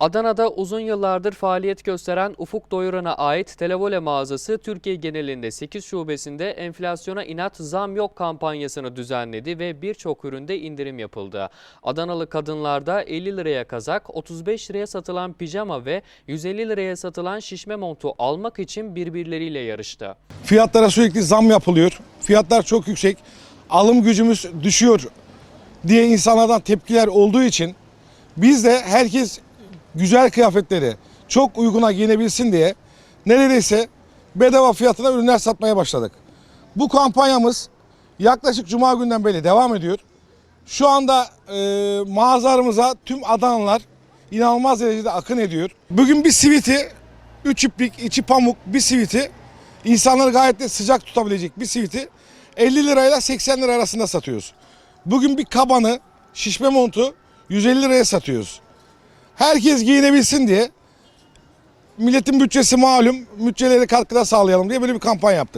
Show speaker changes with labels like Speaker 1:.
Speaker 1: Adana'da uzun yıllardır faaliyet gösteren Ufuk Doyuran'a ait Televole mağazası Türkiye genelinde 8 şubesinde enflasyona inat zam yok kampanyasını düzenledi ve birçok üründe indirim yapıldı. Adanalı kadınlarda 50 liraya kazak, 35 liraya satılan pijama ve 150 liraya satılan şişme montu almak için birbirleriyle yarıştı.
Speaker 2: Fiyatlara sürekli zam yapılıyor. Fiyatlar çok yüksek. Alım gücümüz düşüyor diye insanlardan tepkiler olduğu için biz de herkes güzel kıyafetleri çok uyguna giyinebilsin diye neredeyse bedava fiyatına ürünler satmaya başladık. Bu kampanyamız yaklaşık cuma günden beri devam ediyor. Şu anda e, mağazalarımıza tüm Adanalılar inanılmaz derecede akın ediyor. Bugün bir siviti, üç iplik, içi pamuk bir siviti insanları gayet de sıcak tutabilecek bir siviti 50 lirayla 80 lira arasında satıyoruz. Bugün bir kabanı, şişme montu 150 liraya satıyoruz. Herkes giyinebilsin diye milletin bütçesi malum, bütçelere katkıda sağlayalım diye böyle bir kampanya yaptık.